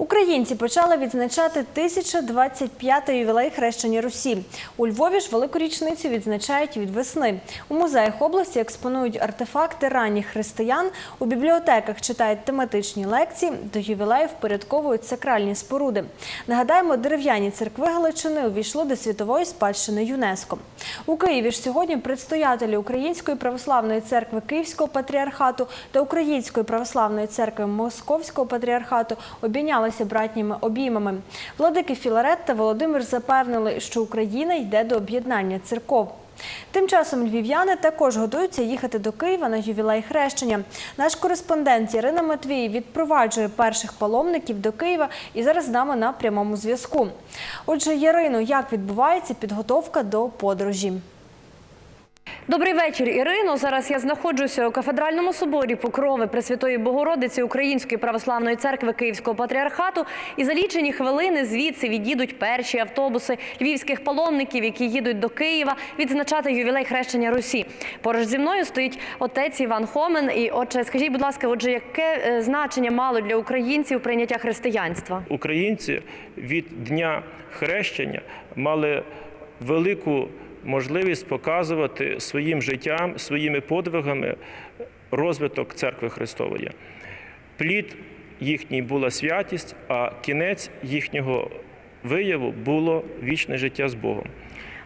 Українці почали відзначати 1025-й ювілей хрещення Русі. У Львові ж велику річницю відзначають від весни. У музеях області експонують артефакти ранніх християн. У бібліотеках читають тематичні лекції. До ювілею впорядковують сакральні споруди. Нагадаємо, дерев'яні церкви Галичини увійшли до світової спадщини ЮНЕСКО. У Києві ж сьогодні предстоятелі Української православної церкви Київського патріархату та Української православної церкви Московського патріархату обійнялися братніми обіймами. Владики Філарет та Володимир запевнили, що Україна йде до об'єднання церков. Тим часом львів'яни також готуються їхати до Києва на ювілей хрещення. Наш кореспондент Ірина Матвій відпроваджує перших паломників до Києва і зараз з нами на прямому зв'язку. Отже, Ярино, як відбувається підготовка до подорожі? Добрий вечір, Ірино. Зараз я знаходжуся у кафедральному соборі Покрови Пресвятої Богородиці Української православної церкви Київського патріархату. І за лічені хвилини звідси від'їдуть перші автобуси львівських паломників, які їдуть до Києва відзначати ювілей хрещення Русі. Поруч зі мною стоїть отець Іван Хомен. І отже, скажіть, будь ласка, отже, яке е, значення мало для українців прийняття християнства? Українці від дня хрещення мали велику можливість показувати своїм життям, своїми подвигами розвиток церкви Христової. Плід їхній була святість, а кінець їхнього вияву було вічне життя з Богом.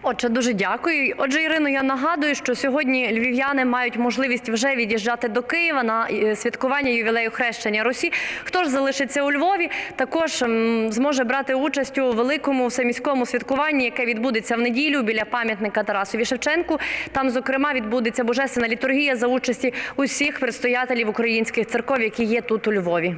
Отже, дуже дякую. Отже, Ірино, я нагадую, що сьогодні львів'яни мають можливість вже від'їжджати до Києва на е, святкування ювілею хрещення Русі. Хто ж залишиться у Львові, також зможе брати участь у великому всеміському святкуванні, яке відбудеться в неділю біля пам'ятника Тарасові Шевченку. Там, зокрема, відбудеться божественна літургія за участі усіх предстоятелів українських церков, які є тут у Львові.